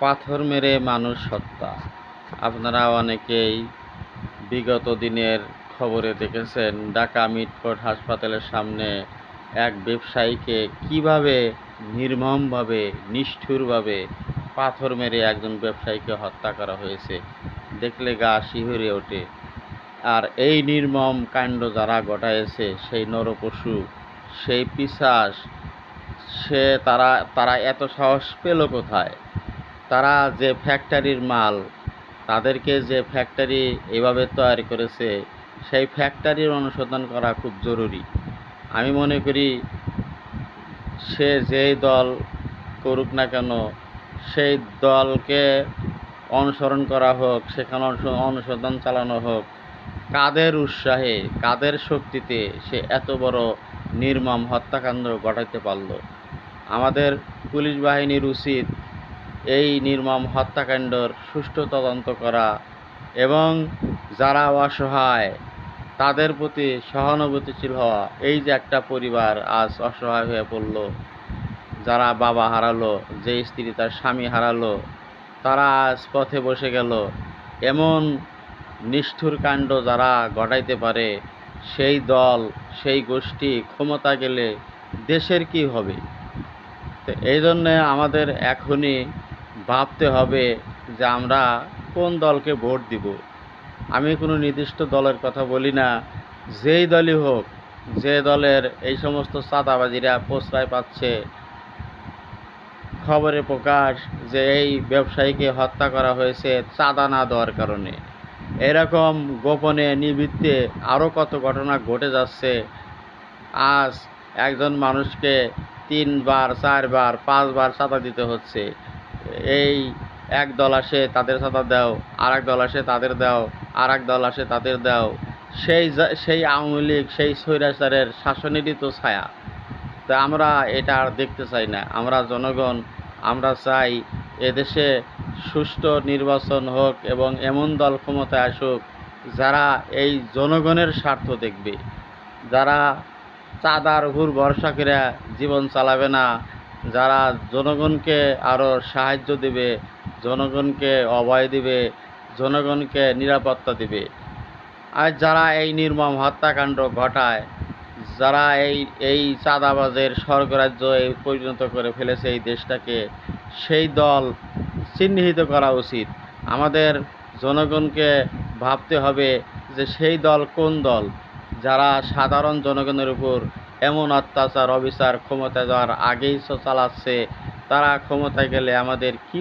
পাথর মেরে মানুষ হত্যা। আপনারা অনেকেই বিগত দিনের খবরে দেখেছেন, ঢাকা মিটফোর্ড হাসপাতালের সামনে এক ব্যবসায়ীকে কীভাবে নির্মমভাবে, নিষ্ঠুরভাবে পাথর মেরে একজন ব্যবসায়ীকে হত্যা করা হয়েছে, দেখলে গা শিহরে ওঠে। আর এই নির্মম কাণ্ড যারা ঘটাইছে, সেই নরপশু, সেই পিশাচ সে তারা তারা এত সাহস পেল কোথায়? তারা যে ফ্যাক্টরির মাল, তাদেরকে যে ফ্যাক্টরি এভাবে তৈরি করেছে, সেই ফ্যাক্টরির অনুসন্ধান করা খুব জরুরি। আমি মনে করি, সে যেই দল করুক না কেন, সেই দলকে অনুসরণ করা হোক, সেখানে অনুস- অনুসন্ধান চালানো হোক, কাদের উৎসাহে, কাদের শক্তিতে সে এত বড় নির্মম হত্যাকাণ্ড ঘটাইতে পারল? আমাদের পুলিশ বাহিনীর উচিত এই নির্মম হত্যাকাণ্ডর সুষ্ঠু তদন্ত করা এবং যারা অসহায়, তাদের প্রতি সহানুভূতিশীল হওয়া। এই যে একটা পরিবার আজ অসহায় হয়ে পড়ল, যারা বাবা হারালো, যে স্ত্রী তার স্বামী হারালো, তারা আজ পথে বসে গেল। এমন নিষ্ঠুর কাণ্ড যারা ঘটাইতে পারে, সেই দল, সেই গোষ্ঠী ক্ষমতা গেলে দেশের কি হবে? তো এই জন্যে আমাদের এখনই ভাবতে হবে যে আমরা কোন দলকে ভোট দিব। আমি কোনো নির্দিষ্ট দলের কথা বলি না। যেই দলই হোক, যে দলের এই সমস্ত চাঁদাবাজিরা প্রশ্রয় পাচ্ছে, খবরে প্রকাশ যে এই ব্যবসায়ীকে হত্যা করা হয়েছে চাঁদা না দেওয়ার কারণে। এরকম গোপনে নিবৃত্তে আরও কত ঘটনা ঘটে যাচ্ছে। আজ একজন মানুষকে তিনবার, চারবার, পাঁচবার চাঁদা দিতে হচ্ছে। এই এক দল আসে, তাদের চাঁদা দাও আর এক দল আসে, তাদের দাও আর এক দল আসে, তাদের দাও। সেই সেই আওয়ামী লীগ, সেই স্বৈরাচারের শাসনেরই তো ছায়া। তা আমরা এটা আর দেখতে চাই না। আমরা জনগণ, আমরা চাই এদেশে সুষ্ঠু নির্বাচন হোক এবং এমন দল ক্ষমতায় আসুক যারা এই জনগণের স্বার্থ দেখবে। যারা চাঁদার হুর ভরসা করে জীবন চালাবে না যারা জনগণকে আরও সাহায্য দেবে, জনগণকে অভয় দিবে, জনগণকে নিরাপত্তা দিবে। আর যারা এই নির্মম হত্যাকাণ্ড ঘটায়, যারা এই এই চাঁদাবাজের স্বর্গরাজ্য পরিণত করে ফেলেছে এই দেশটাকে, সেই দল চিহ্নিত করা উচিত। আমাদের জনগণকে ভাবতে হবে যে সেই দল কোন দল? যারা সাধারণ জনগণের উপর এমন অত্যাচার অবিচার ক্ষমতা যাওয়ার আগেই চালাচ্ছে তারা ক্ষমতায় গেলে আমাদের কি